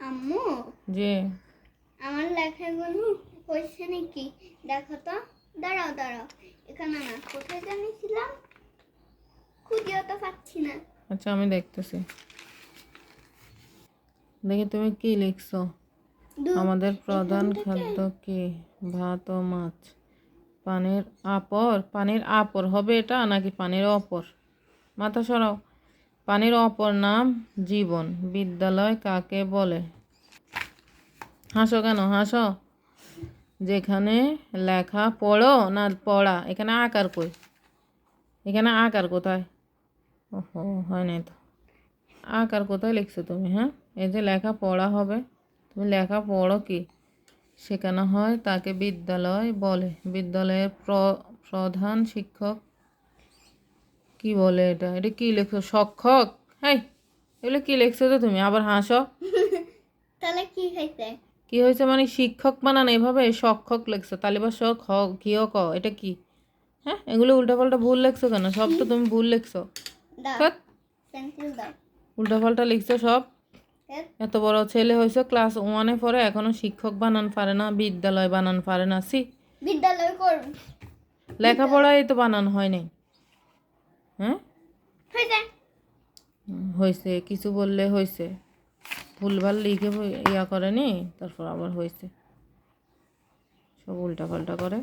আম্মু? যে আমার লেখাগুলো হয়েছে নাকি দেখো তো। দাঁড়াও দাঁড়াও। এখানে না কোথায় জানিয়েছিলাম? খুঁজেও তো পাচ্ছি না। আচ্ছা আমি দেখতেছি। দেখি তুমি কি লিখছো? আমাদের প্রধান খাদ্য কি? ভাত ও মাছ। পানির আপর? পানির আপর হবে এটা নাকি পানির অপর? মাথা সরাও। পানির অপর নাম জীবন। বিদ্যালয় কাকে বলে? হাসো কেন? হাসো। যেখানে লেখা পড়ো না পড়া, এখানে আকার কই? এখানে আকার কোথায়? ওহো, হয় নাই তো। আকার কোথায় লিখছো তুমি হ্যাঁ? এই যে লেখা পড়া হবে, তুমি লেখা পড়ো কি? শেখানো হয় তাকে বিদ্যালয় বলে। বিদ্যালয়ের প্র- প্রধান শিক্ষক কি বলে এটা? এটা কি লেখছো শিক্ষক হ্যাঁ এগুলো কি লিখছো তো তুমি? আবার হাসো। তাহলে কি হয়েছে? কি হয়েছে মানে শিক্ষক বানান এভাবে শিক্ষক লেখছো? তালিবা শ খ ঘিও ক এটা কি? হ্যাঁ এগুলো উল্টাপাল্টা ভুল লেখছো কেন? সব তো তুমি ভুল লেখছো। উল্টাপাল্টা লিখছো সব। এত বড় ছেলে হয়েছে ক্লাস ওয়ানে পড়ে এখনও শিক্ষক বানান পারে না বিদ্যালয় বানান পারে না সি। বিদ্যালয় করব লেখাপড়াই তো বানান হয় নাই। হ্যাঁ হয়েছে। কিছু বললে হয়েছে। ভুলভাল লিখে ইয়া করেনি তারপর আবার হয়েছে। সব উল্টা পাল্টা করে।